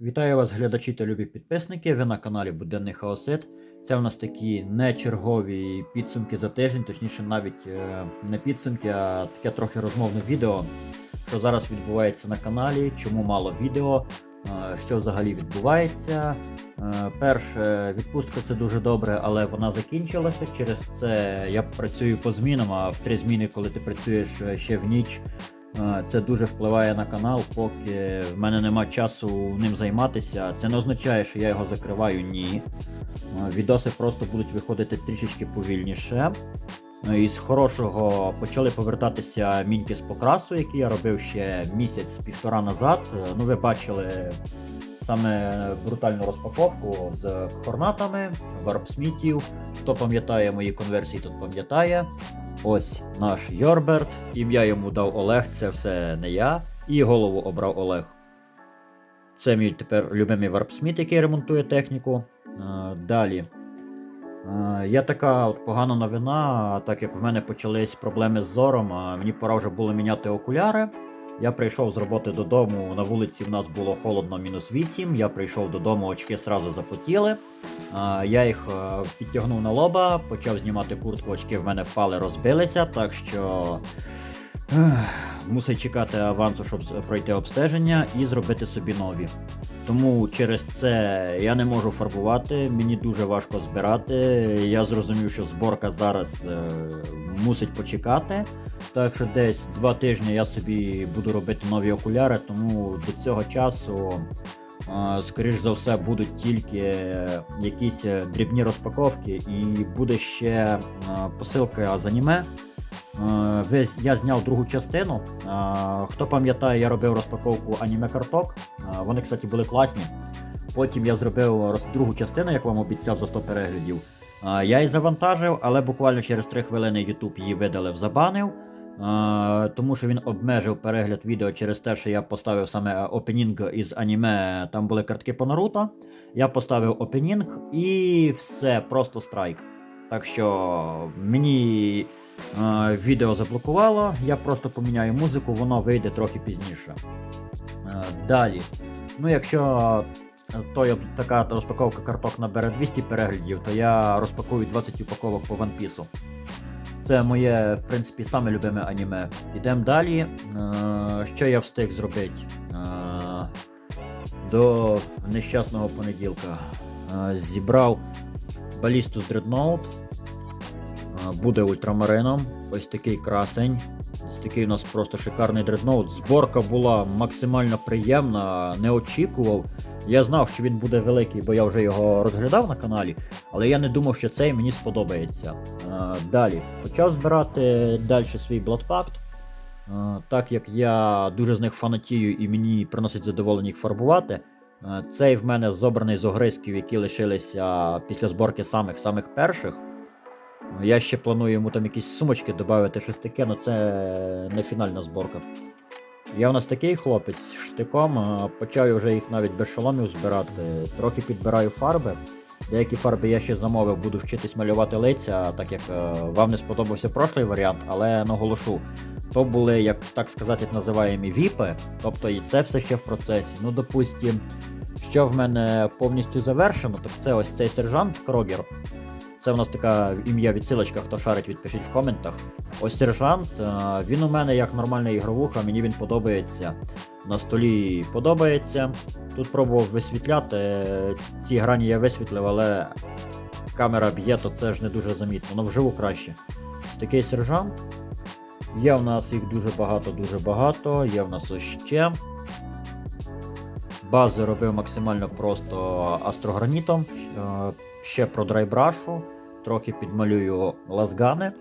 Вітаю вас, глядачі та любі підписники. Ви на каналі Буденний Хаосит. Це в нас такі не чергові підсумки за тиждень, точніше, навіть е, не підсумки, а таке трохи розмовне відео, що зараз відбувається на каналі, чому мало відео, е, що взагалі відбувається. Е, Перше, відпустка це дуже добре, але вона закінчилася. Через це я працюю по змінам, а в три зміни, коли ти працюєш ще в ніч. Це дуже впливає на канал, поки в мене нема часу ним займатися. Це не означає, що я його закриваю, ні. Відоси просто будуть виходити трішечки повільніше. Е, Із хорошого почали повертатися міньки з покрасу, які я робив ще місяць-півтора назад. Е, Ну, ви бачили саме брутальну розпаковку з хорнатами, варпсмітів. Хто пам'ятає мої конверсії, тот пам'ятає. Ось наш Йорберт. Ім'я йому дав Олег, це все не я. І голову обрав Олег. Це мій тепер любимий варпсміт, який ремонтує техніку. Е, Далі. Я Є така от погана новина, так як в мене почались проблеми з зором, мені пора вже було міняти окуляри. Я прийшов з роботи додому, на вулиці в нас було холодно, мінус 8. Я прийшов додому, очки сразу запотіли. Я їх е, підтягнув на лоба, почав знімати куртку, очки в мене впали, розбилися, так що мусить чекати авансу, щоб пройти обстеження і зробити собі нові. Тому через це я не можу фарбувати, мені дуже важко збирати. Я зрозумів, що зборка зараз е, мусить почекати. Так що десь два тижні я собі буду робити нові окуляри, тому до цього часу, е, скоріш за все, будуть тільки якісь е, дрібні розпаковки, і буде ще посилка з аніме. Е, Ви, я зняв другу частину. Е, Хто пам'ятає, я робив розпаковку аніме карток. Е, Вони, кстати, були класні. Потім я зробив другу частину, як вам обіцяв за 100 переглядів. Я її завантажив, але буквально через 3 хвилини YouTube її видалив, забанив. Тому що він обмежив перегляд відео через те, що я поставив саме опенінг із аніме, там були картки по Наруто. Я поставив опенінг і все, просто страйк. Так що мені відео заблокувало, я просто поміняю музику, воно вийде трохи пізніше. Е, Далі. Ну, якщо е, той, така розпаковка карток набере 200 переглядів, то я розпакую 20 упаковок по One Piece. Це моє, в принципі, саме любиме аніме. Ідемо далі. Е, Що я встиг зробити? Е, До нещасного понеділка е, зібрав балісту з Dreadnought. Буде ультрамарином. Ось такий красень. Ось такий у нас просто шикарний дредноут. Зборка була максимально приємна, не очікував. Я знав, що він буде великий, бо я вже його розглядав на каналі, але я не думав, що цей мені сподобається. Е, далі почав збирати далі свій Bloodpact. Е, так як я дуже з них фанатію і мені приносить задоволення їх фарбувати. Е, цей в мене зобраний з огризків, які лишилися після зборки самих-самих перших. Я ще планую йому там якісь сумочки додати, щось таке, але це не фінальна зборка. Я в нас такий хлопець штиком, почав вже їх навіть без шоломів збирати. Трохи підбираю фарби. Деякі фарби я ще замовив, буду вчитись малювати лиця, так як е, вам не сподобався прошлий варіант, але наголошу. То були, як так сказати, називаємо віпи, тобто і це все ще в процесі. Ну, допустим, що в мене повністю завершено, так це ось цей сержант Крогер. Це в нас така ім'я відсилочка, хто шарить, відпишіть в коментах. Ось сержант, е, він у мене як нормальна ігровуха, мені він подобається. На столі подобається. Тут пробував висвітляти. Ці грані я висвітлив, але камера б'є, то це ж не дуже замітно. Ну вживу краще. Такий сержант. Є в нас їх дуже багато, дуже багато. Є в нас ще. Бази робив максимально просто астрогранітом. Е, Ще про драйбрашу. Трохи підмалюю лазгани.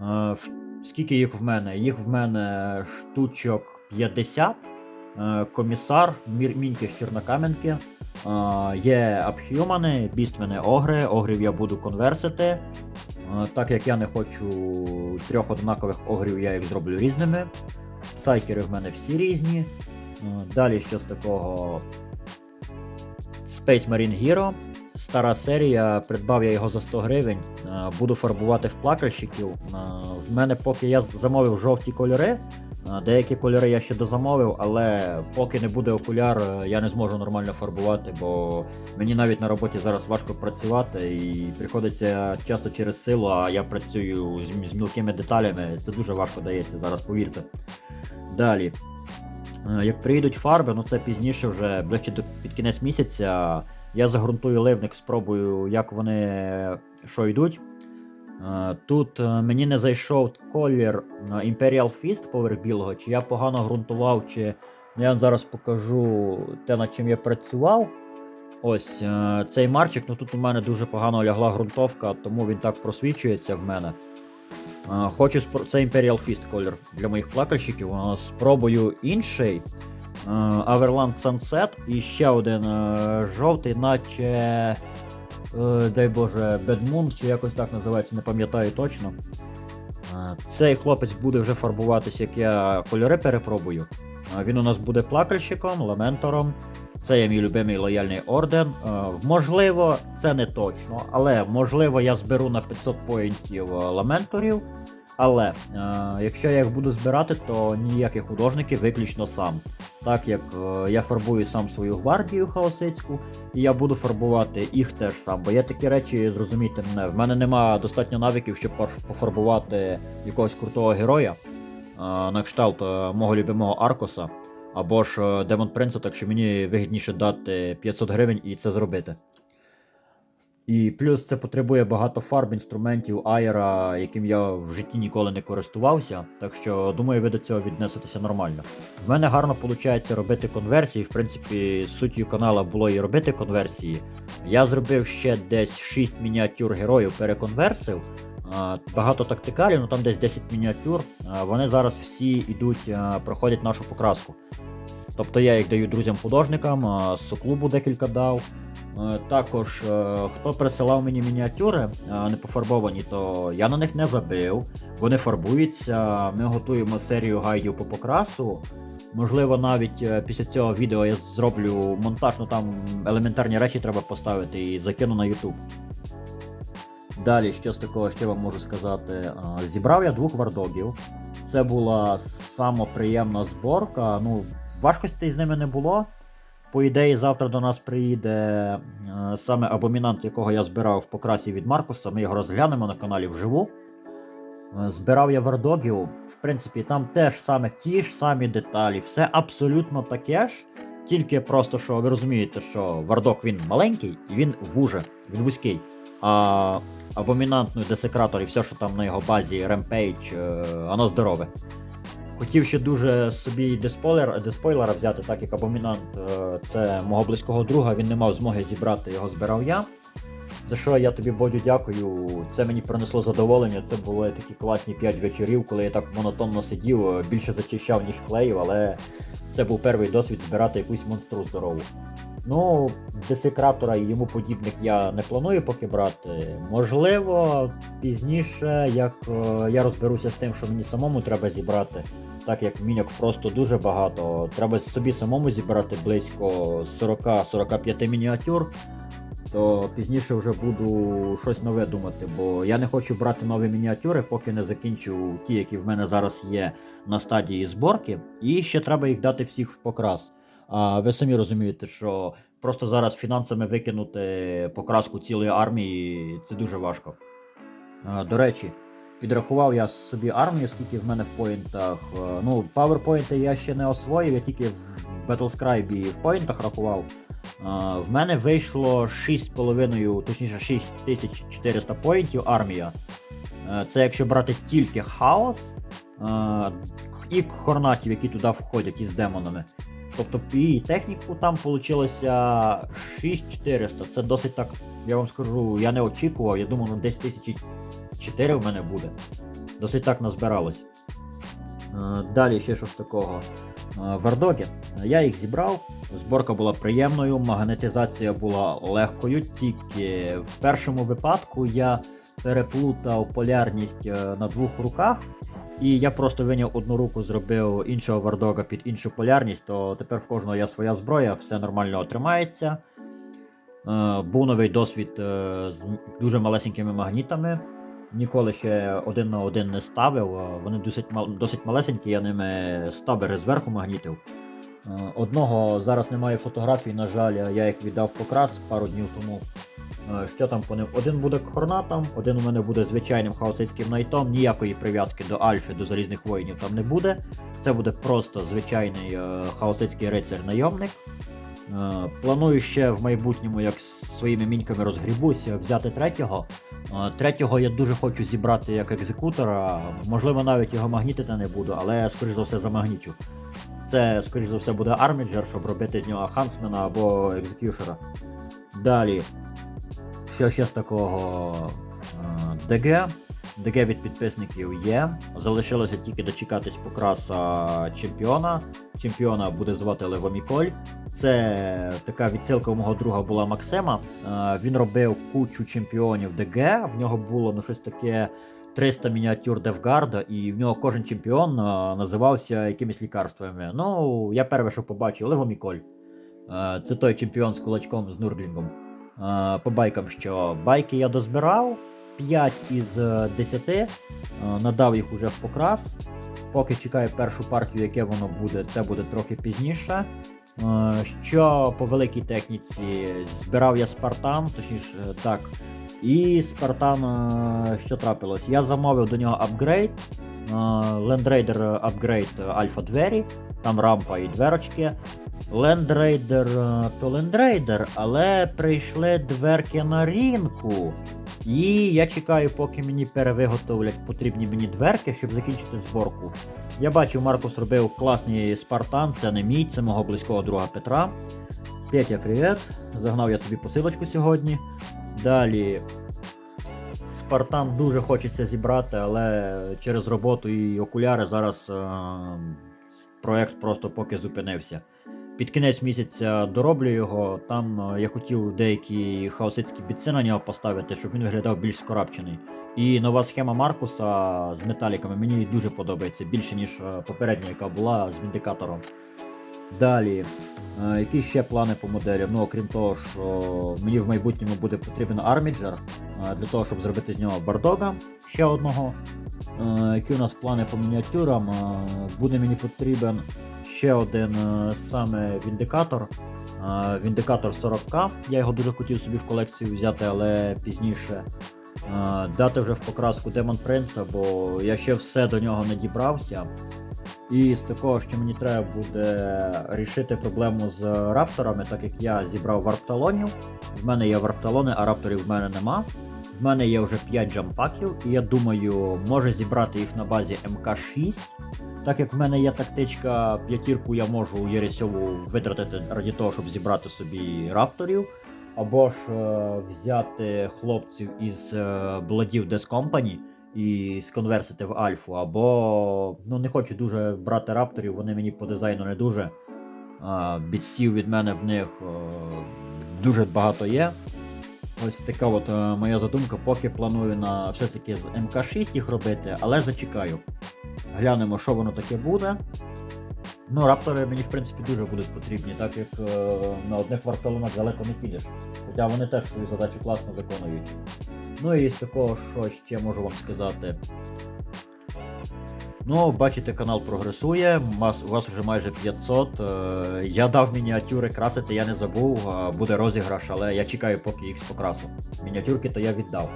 Е, Скільки їх в мене? Їх в мене штучок 50. Е, Комісар, міньки з Чорнокам'янки. Е, Є апхюмани, бістмени огри. Огрів я буду конверсити. Так як я не хочу трьох однакових огрів, я їх зроблю різними. Сайкери в мене всі різні. Далі що з такого. Space Marine Hero. Стара серія, придбав я його за 100 гривень. Буду фарбувати в плакальщиків. В мене поки я замовив жовті кольори, Деякі кольори я ще дозамовив, але поки не буде окуляр, е, я не зможу нормально фарбувати, бо мені навіть на роботі зараз важко працювати і приходиться часто через силу, а я працюю з, з мілкими деталями. Це дуже важко дається зараз, повірте. Далі. Е, Як приїдуть фарби, ну це пізніше вже ближче до під кінець місяця. Я загрунтую ливник, спробую, як вони що йдуть. Е, Тут е, мені не зайшов колір е, Imperial Fist поверх білого, чи я погано ґрунтував, чи ну, я зараз покажу те, над чим я працював. Ось цей марчик, ну тут у мене дуже погано лягла ґрунтовка, тому він так просвічується в мене. Хочу спро... це Imperial Fist колір для моїх плакальщиків. Спробую інший. Е, Sunset і ще один е, жовтий, наче. е, Дай Боже, Moon, чи якось так називається, не пам'ятаю точно. Е, Цей хлопець буде вже фарбуватися, як я кольори перепробую. Він у нас буде плакальщиком, ламентором. Це є мій любимий лояльний орден. Можливо, це не точно, але можливо я зберу на 500 поінтів ламенторів. Але е, якщо я їх буду збирати, то ніяких художників виключно сам. Так як е, я фарбую сам свою гвардію хаосицьку, і я буду фарбувати їх теж сам. Бо є такі речі, зрозумійте мене, в мене нема достатньо навиків, щоб пофарбувати якогось крутого героя е, на кшталт е, мого любимого Аркоса або ж е, Демон Принца, так що мені вигідніше дати 500 гривень і це зробити. І плюс це потребує багато фарб, інструментів, аєра, яким я в житті ніколи не користувався. Так що думаю, ви до цього віднесетеся нормально. В мене гарно виходить робити конверсії. В принципі, суттю канала було і робити конверсії. Я зробив ще десь 6 мініатюр героїв, переконверсив. Багато тактикалів, ну там десь 10 мініатюр. Вони зараз всі йдуть, проходять нашу покраску. Тобто я їх даю друзям-художникам, з декілька дав. Е, Також, е, хто присилав мені мініатюри е, не пофарбовані, то я на них не забив. Вони фарбуються. Ми готуємо серію гайдів по покрасу. Можливо, навіть після цього відео я зроблю монтаж, ну там елементарні речі треба поставити і закину на YouTube. Далі, що з такого ще вам можу сказати? Зібрав я двох вардогів. Це була самоприємна зборка. Ну, важкостей з ними не було. По ідеї, завтра до нас приїде е, саме абомінант, якого я збирав в покрасі від Маркуса. Ми його розглянемо на каналі вживу. Е, Збирав я вардогів. В принципі, там теж саме ті ж самі деталі, все абсолютно таке ж. Тільки просто що ви розумієте, що вардок він маленький і він вуже, він вузький. А абомінант, ну, десекратор і все, що там на його базі, ремпейдж, воно здорове. Хотів ще дуже собі деспойлер, деспойлера взяти, так як абомінант е, це мого близького друга, він не мав змоги зібрати, його збирав я. За що я тобі Бодю дякую. Це мені принесло задоволення. Це були такі класні 5 вечорів, коли я так монотонно сидів, е, більше зачищав, ніж клеїв, але це був перший досвід збирати якусь монстру здорову. Ну, десекратора і йому подібних я не планую поки брати. Можливо, пізніше, як е, я розберуся з тим, що мені самому треба зібрати, так як міньок просто дуже багато. Треба собі самому зібрати близько 40-45 мініатюр. То пізніше вже буду щось нове думати, бо я не хочу брати нові мініатюри, поки не закінчу ті, які в мене зараз є на стадії зборки, і ще треба їх дати всіх в покрас. А ви самі розумієте, що просто зараз фінансами викинути покраску цілої армії це дуже важко. До речі, підрахував я собі армію, скільки в мене в поінтах. Ну, паверпоінти я ще не освоїв, я тільки в Battlescribe в поінтах рахував. В мене вийшло 6,5, точніше 6400 поінтів армія. Це якщо брати тільки хаос і хорнатів, які туди входять із демонами. Тобто і техніку там вийшло 6400. Це досить так, я вам скажу, я не очікував, я думав, ну десь 1004 в мене буде. Досить так назбиралось. Е, Далі ще що з такого. Е, Вардоги. Я їх зібрав. Зборка була приємною, магнетизація була легкою, тільки в першому випадку я переплутав полярність е, на двох руках. І я просто виняв одну руку, зробив іншого вардога під іншу полярність, то тепер в кожного є своя зброя, все нормально тримається. Е, був новий досвід е, з дуже малесенькими магнітами. Ніколи ще один на один не ставив. Вони досить, досить малесенькі, я ними стабери зверху магнітив. Е, Одного зараз немає фотографій, на жаль, я їх віддав покрас пару днів тому. Е, Що там по ним? Один буде хорнатом, один у мене буде звичайним хаосицьким найтом, ніякої прив'язки до Альфи, до залізних воїнів там не буде. Це буде просто звичайний е, хаосицький рицар-найомник. Е, Планую ще в майбутньому, як своїми міньками розгрібуся, взяти третього. Третього я дуже хочу зібрати як екзекутора. Можливо, навіть його магнітити не буду, але скоріш за все замагнічу. Це, скоріш за все, буде арміджер, щоб робити з нього хансмена або екзекюшера. Далі. Що ще з такого е, ДГ. ДГ від підписників є. Залишилося тільки дочекатись покраса чемпіона. Чемпіона буде звати Левоміколь. Це така відсилка у мого друга була Максима. Е, Він робив кучу чемпіонів ДГ. В нього було ну, щось таке 300 мініатюр Девгарда, і в нього кожен чемпіон е, називався якимись лікарствами. Ну, я перше, що побачив, Левоміколь. Це той чемпіон з кулачком з Нурдлінгом. Е, По байкам, що байки я дозбирав. 5 із е, 10 е, надав їх уже в покрас. Поки чекаю першу партію, яке воно буде, це буде трохи пізніше. Е, Що по великій техніці збирав я Спартан, точніше е, так. І Спартан, е, що трапилось? Я замовив до нього апгрейд. е, Land Raider апгрейд е, Альфа двері, там рампа і дверочки. Е, то Raider, але прийшли дверки на ринку. І я чекаю, поки мені перевиготовлять потрібні мені дверки, щоб закінчити зборку. Я бачив, Маркус робив класний Спартан, це не мій, це мого близького друга Петра. Петя, привіт. Загнав я тобі посилочку сьогодні. Далі. Спартан дуже хочеться зібрати, але через роботу і окуляри зараз е, проект просто поки зупинився. Під кінець місяця дороблю його. Там е, я хотів деякі хаосицькі бітси на нього поставити, щоб він виглядав більш скорабчений. І нова схема Маркуса з металіками мені дуже подобається, більше ніж е, попередня, яка була з віндикатором. Далі, е, які ще плани по моделям? Ну, окрім того, що мені в майбутньому буде потрібен арміджер е, для того, щоб зробити з нього бардога ще одного. Е, Які у нас плани по мініатюрам? Буде мені потрібен ще один саме віндикатор. Віндикатор 40к. Я його дуже хотів собі в колекцію взяти, але пізніше. Дати вже в покраску Демон Принца, бо я ще все до нього не дібрався. І з такого, що мені треба буде рішити проблему з рапторами, так як я зібрав варпталонів. В мене є варпталони, а рапторів в мене нема. В мене є вже 5 джампаків, і я думаю, може зібрати їх на базі МК6. Так як в мене є тактичка, п'ятірку я можу Єресьову витратити раді того, щоб зібрати собі рапторів. Або ж е, взяти хлопців із е, Бладів Death Company і сконверсити в альфу, або ну не хочу дуже брати рапторів, вони мені по дизайну не дуже. А, бітсів від мене в них е, дуже багато є. Ось така от е, моя задумка, поки планую на все-таки з МК6 їх робити, але зачекаю. Глянемо, що воно таке буде. Ну, раптори мені в принципі дуже будуть потрібні, так як е, на одних вартолунах далеко не підеш. Хоча вони теж свою задачу класно виконують. Ну і з такого, що ще можу вам сказати. Ну, бачите, канал прогресує, у вас вже майже 500. Е, Я дав мініатюри красити, я не забув, буде розіграш, але я чекаю, поки їх покрасу. Мініатюрки то я віддав.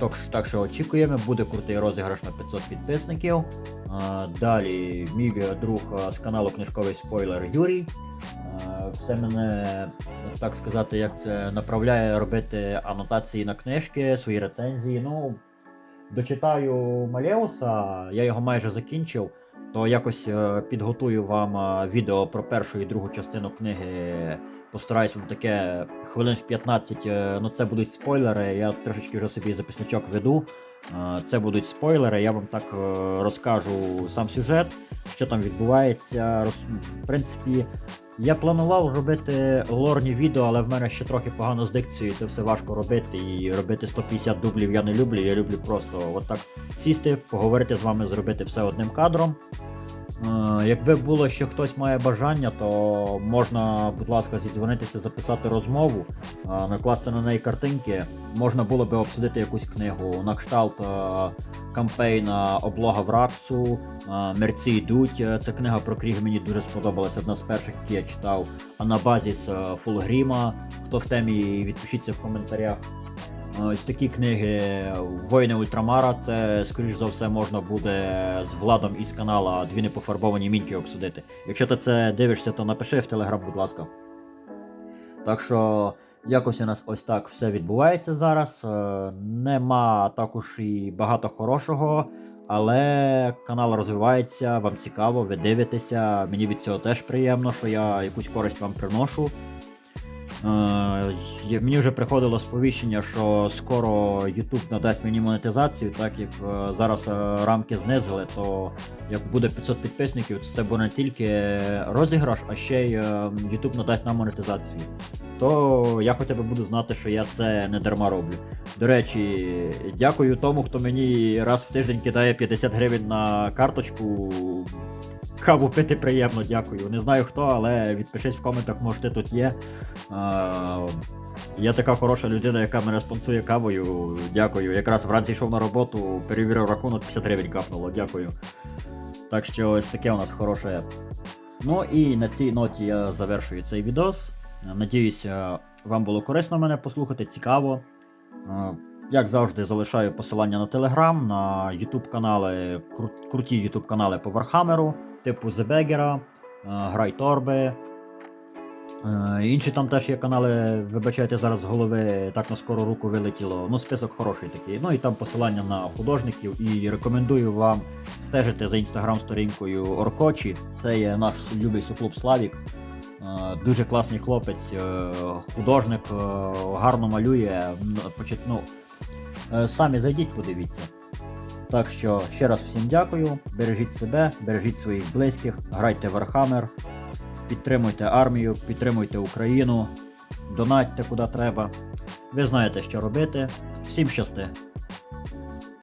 Так, що- так що очікуємо, буде крутий розіграш на 500 підписників. Е, Далі мій друг е, з каналу Книжковий спойлер Юрій. Все мене, так сказати, як це направляє робити анотації на книжки, свої рецензії. Ну, дочитаю Малеуса, я його майже закінчив, то якось е, підготую вам е, відео про першу і другу частину книги. Постараюсь вам таке хвилин в 15, е, ну це будуть спойлери. Я трошечки вже собі записничок веду. Це будуть спойлери, я вам так е, розкажу сам сюжет, що там відбувається. В принципі, я планував робити лорні відео, але в мене ще трохи погано з дикцією, це все важко робити. І робити 150 дублів я не люблю. Я люблю просто отак сісти, поговорити з вами, зробити все одним кадром. Е, Якби було ще хтось має бажання, то можна, будь ласка, зідзвонитися, записати розмову, е, накласти на неї картинки. Можна було би обсудити якусь книгу на кшталт е, кампейна Облога Враксу, е, Мерці йдуть. Це книга про Кріг мені дуже сподобалася, одна з перших, які я читав. А на базі з Фулгріма. Хто в темі, відпишіться в коментарях. Ось такі книги Воїни Ультрамара. Це, скоріш за все, можна буде з Владом із канала Дві непофарбовані міньки обсудити. Якщо ти це дивишся, то напиши в телеграм, будь ласка. Так що якось у нас ось так все відбувається зараз. Е, Нема також і багато хорошого, але канал розвивається, вам цікаво, ви дивитеся. Мені від цього теж приємно, що я якусь користь вам приношу. Е, мені вже приходило сповіщення, що скоро YouTube надасть мені монетизацію, так як е, зараз е, рамки знизили, то як буде 500 підписників, то це буде не тільки розіграш, а ще й е, YouTube надасть нам монетизацію. То я хоча б буду знати, що я це не дарма роблю. До речі, дякую тому, хто мені раз в тиждень кидає 50 гривень на карточку. Каву пити приємно, дякую. Не знаю хто, але відпишись в коментах, може ти тут є. Є така хороша людина, яка мене спонсує кавою. Дякую. Якраз вранці йшов на роботу, перевірив рахунок, 50 гривень капнуло, дякую. Так що ось таке у нас хороше. Ну і на цій ноті я завершую цей відос. Надіюся, вам було корисно мене послухати, цікаво. Як завжди, залишаю посилання на Telegram, на YouTube канали, круті YouTube канали по Вархамеру, типу The Beggar, е, Інші там теж є канали, вибачайте, зараз з голови так на скору руку вилетіло. Ну, список хороший такий. Ну і там посилання на художників. І рекомендую вам стежити за інстаграм-сторінкою Оркочі. Це є наш любий суклуб Славік. Е, Дуже класний хлопець, е, художник, гарно малює. Ну, Самі зайдіть, подивіться. Так що ще раз всім дякую. Бережіть себе, бережіть своїх близьких, грайте в Warhammer, підтримуйте армію, підтримуйте Україну, донатьте куди треба. Ви знаєте, що робити. Всім щасти!